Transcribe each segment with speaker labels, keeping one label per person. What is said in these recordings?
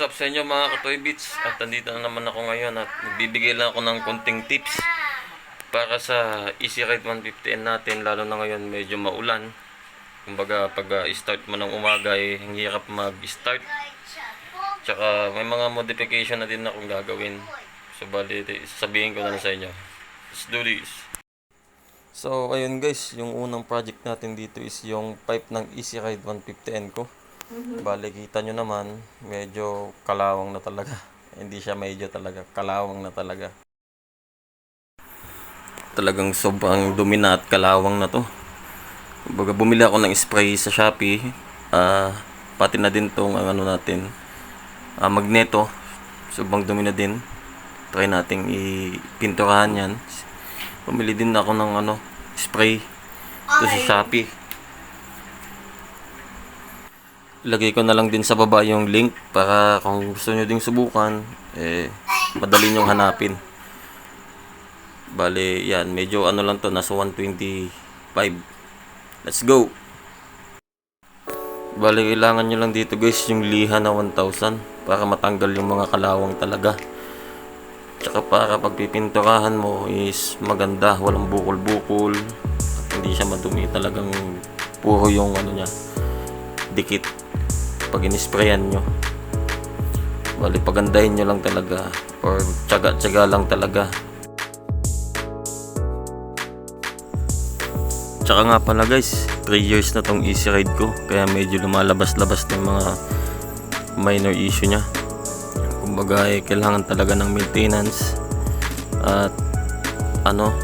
Speaker 1: What's up sa inyo mga Katoy Beats? At andito na naman ako ngayon at nagbibigay lang ako ng konting tips para sa Easy Ride 150N natin lalo na ngayon medyo maulan. Kumbaga pag uh, start mo ng umaga eh, hirap mag-start. Tsaka may mga modification na din akong gagawin. So bali, sabihin ko na sa inyo. Let's do this. So ayun guys, yung unang project natin dito is yung pipe ng Easy Ride 150N ko. Bale, kita nyo naman, medyo kalawang na talaga. Hindi siya medyo talaga, kalawang na talaga. Talagang sobrang dumi na at kalawang na to. Kumbaga, bumili ako ng spray sa Shopee. Ah, pati na din tong ang ano natin, ah, magneto. Sobrang dumi na din. Try nating ipinturahan yan. Bumili din ako ng ano, spray. Ito sa Shopee. Lagay ko na lang din sa baba yung link para kung gusto nyo ding subukan, eh, madali nyong hanapin. Bale, yan, medyo ano lang to, nasa 125. Let's go! Bale, kailangan nyo lang dito guys, yung liha na 1,000 para matanggal yung mga kalawang talaga. Tsaka para pagpipinturahan mo is maganda, walang bukol-bukol. At hindi siya madumi talagang puro yung ano niya, dikit pag inisprayan nyo. Bali, pagandahin nyo lang talaga or tsaga-tsaga lang talaga. Tsaka nga pala guys, 3 years na tong easy ride ko kaya medyo lumalabas-labas ng mga minor issue niya. Kumbaga eh, kailangan talaga ng maintenance at ano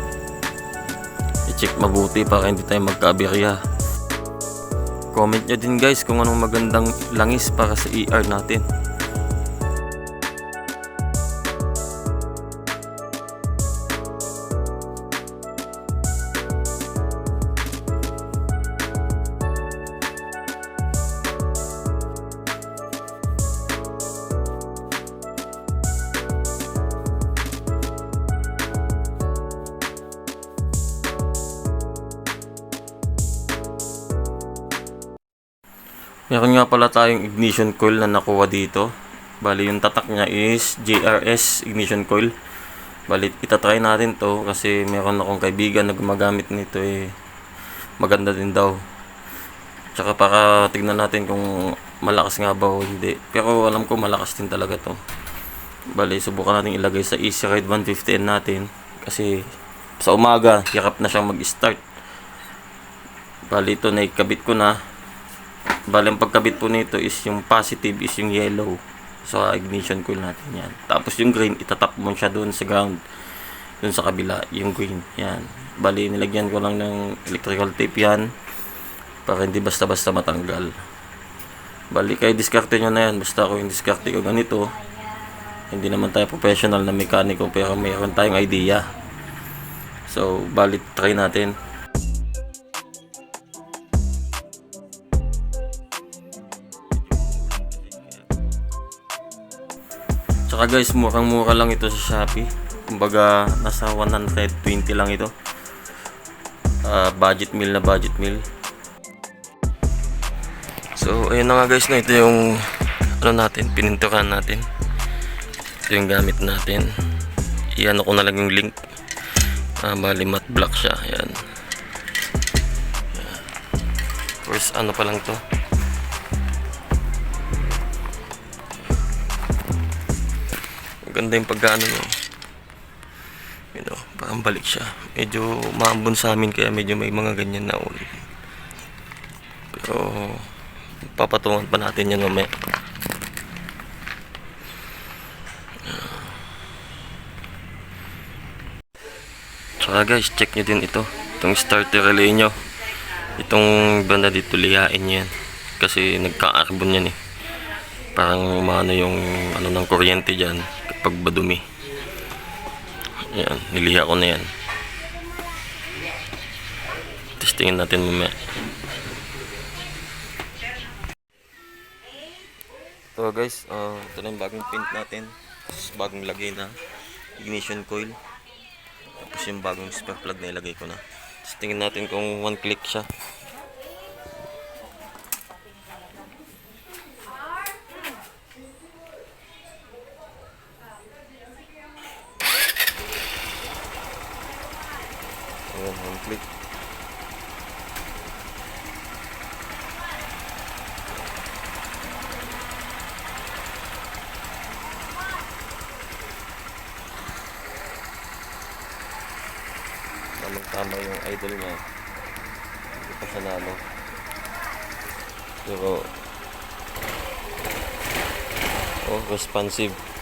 Speaker 1: i-check mabuti para hindi tayo magkaaberya. Comment nyo din guys kung anong magandang langis para sa ER natin. Meron nga pala tayong ignition coil na nakuha dito. Bali yung tatak niya is JRS ignition coil. Bali itatry natin to kasi meron akong kaibigan na gumagamit nito eh. Maganda din daw. Tsaka para tignan natin kung malakas nga ba o hindi. Pero alam ko malakas din talaga to. Bali subukan natin ilagay sa Easy Ride 150N natin. Kasi sa umaga hirap na siyang mag-start. Bali ito naikabit ko na Bale, ang pagkabit po nito is yung positive is yung yellow. So, ignition coil natin yan. Tapos yung green, itatap mo siya doon sa ground. Doon sa kabila, yung green. Yan. Bali, nilagyan ko lang ng electrical tape yan. Para hindi basta-basta matanggal. Bali, kayo diskarte nyo na yan. Basta ako yung diskarte ko ganito. Hindi naman tayo professional na mekaniko pero mayroon tayong idea. So, bali, try natin. Tsaka guys, murang mura lang ito sa Shopee. Kumbaga, nasa 120 lang ito. Ah, budget meal na budget meal. So, ayun na nga guys, ito yung ano natin, pininturan natin. Ito yung gamit natin. Iyan ko na lang yung link. Ah, bali matte black siya. Ayan. First, ano pa lang to. Maganda yung pagkano no. You know, parang balik siya. Medyo maambon sa amin kaya medyo may mga ganyan na ulit. Pero papatungan pa natin yan mamaya. Tsaka guys, check nyo din ito. Itong starter relay nyo. Itong banda dito, liyain nyo yan. Kasi nagka-carbon yan eh. Parang umano yung ano ng kuryente dyan kapag badumi. Yan, niliha ko na yan. Testingin natin mamaya. So guys, uh, ito na yung bagong paint natin. Tapos bagong lagay na ignition coil. Tapos yung bagong spark plug na ilagay ko na. Tapos tingin natin kung one click siya. Click. Tamang tama yung idol niya. Hindi pa siya nalo. Pero, oh, responsive.